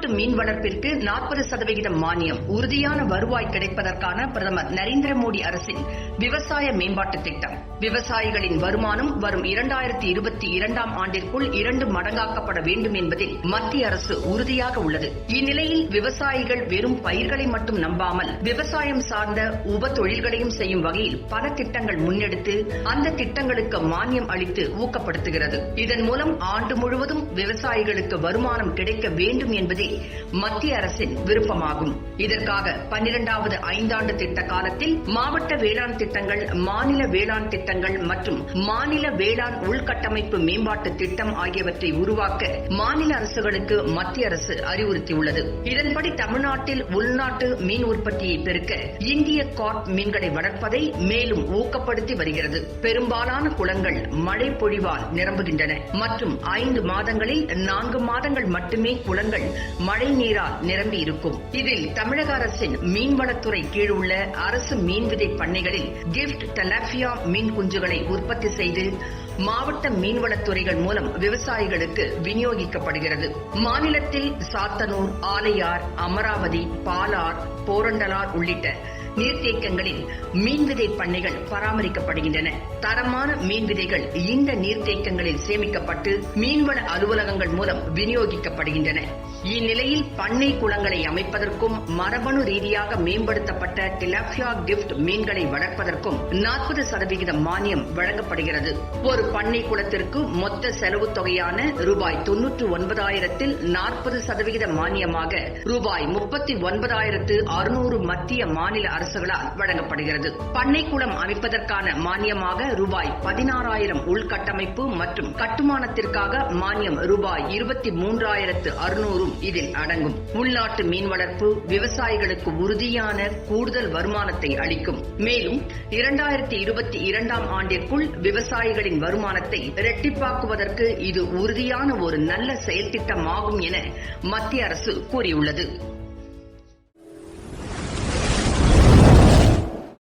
உள்நாட்டு மீன் வளர்ப்பிற்கு நாற்பது சதவிகிதம் மானியம் உறுதியான வருவாய் கிடைப்பதற்கான பிரதமர் நரேந்திர மோடி அரசின் விவசாய மேம்பாட்டு திட்டம். விவசாயிகளின் வருமானம் வரும் இரண்டாயிரத்தி இருபத்தி இரண்டாம் ஆண்டிற்குள் இரண்டு மடங்காக்கப்பட வேண்டும் என்பதில் மத்திய அரசு உறுதியாக உள்ளது. இந்நிலையில் விவசாயிகள் வெறும் பயிர்களை மட்டும் நம்பாமல் விவசாயம் சார்ந்த உப தொழில்களையும் செய்யும் வகையில் பல திட்டங்கள் முன்னெடுத்து அந்த திட்டங்களுக்கு மானியம் அளித்து ஊக்கப்படுத்துகிறது. இதன் மூலம் ஆண்டு முழுவதும் விவசாயிகளுக்கு வருமானம் கிடைக்க வேண்டும் என்பதே மத்திய அரசின் விருப்பமாகும். இதற்காக பன்னிரண்டாவது ஐந்தாண்டு திட்ட காலத்தில் மாவட்ட வேளாண் திட்டங்கள் மாநில வேளாண் திட்டங்கள் மற்றும் மாநில வேளாண் உள்கட்டமைப்பு மேம்பாட்டு திட்டம் ஆகியவற்றை உருவாக்க மாநில அரசுகளுக்கு மத்திய அரசு அறிவுறுத்தியுள்ளது. இதன்படி தமிழ்நாட்டில் உள்நாட்டு மீன் உற்பத்தியை பெருக்க இந்திய கார்ப் மீன்களை வளர்ப்பதை மேலும் ஊக்கப்படுத்தி வருகிறது. பெரும்பாலான குளங்கள் மழை பொழிவால் நிரம்புகின்றன. மற்றும் ஐந்து மாதங்களில் நான்கு மாதங்கள் மட்டுமே குளங்கள் மழை நீரால் நிரம்பி இருக்கும். இதில் தமிழக அரசின் மீன்வளத்துறை கீழ் உள்ள அரசு மீன்விதை பண்ணைகளில் கிஃப்ட் டலாபியா மீன் குஞ்சுகளை உற்பத்தி செய்து மாவட்ட மீன்வளத்துறைகள் மூலம் விவசாயிகளுக்கு விநியோகிக்கப்படுகிறது. மாநிலத்தில் சாத்தனூர் ஆலையார் அமராவதி பாலார் போரண்டலார் உள்ளிட்ட நீர்த்தேக்கங்களில் மீன் விதை பண்ணைகள் பராமரிக்கப்படுகின்றன. தரமான மீன் விதைகள் இந்த நீர்த்தேக்கங்களில் சேமிக்கப்பட்டு மீன்வள அலுவலகங்கள் மூலம் விநியோகிக்கப்படுகின்றன. இந்நிலையில் பண்ணை குளங்களை அமைப்பதற்கும் மரபணு ரீதியாக மேம்படுத்தப்பட்ட டிலாபியா கிஃப்ட் மீன்களை வளர்ப்பதற்கும் நாற்பது சதவிகித மானியம் வழங்கப்படுகிறது. ஒரு பண்ணை குளத்திற்கு மொத்த செலவு தொகையான ரூபாய் தொன்னூற்று ஒன்பதாயிரத்தில் நாற்பது சதவிகித மானியமாக ரூபாய் முப்பத்தி ஒன்பதாயிரத்து அறுநூறு மத்திய மாநில அரசு அரசுகளால் வழங்கப்படுகிறது. பண்ணைக்குளம் அமைப்பதற்கான மானியமாக ரூபாய் பதினாறாயிரம் உள்கட்டமைப்பு மற்றும் கட்டுமானத்திற்காக மானியம் ரூபாய் இருபத்தி மூன்றாயிரத்து அறுநூறும் இதில் அடங்கும். உள்நாட்டு மீன் வளர்ப்பு விவசாயிகளுக்கு உறுதியான கூடுதல் வருமானத்தை அளிக்கும். மேலும் இரண்டாயிரத்தி இருபத்தி இரண்டாம் ஆண்டிற்குள் விவசாயிகளின் வருமானத்தை இரட்டிப்பாக்குவதற்கு இது உறுதியான ஒரு நல்ல செயல்திட்டமாகும் என மத்திய அரசு கூறியுள்ளது.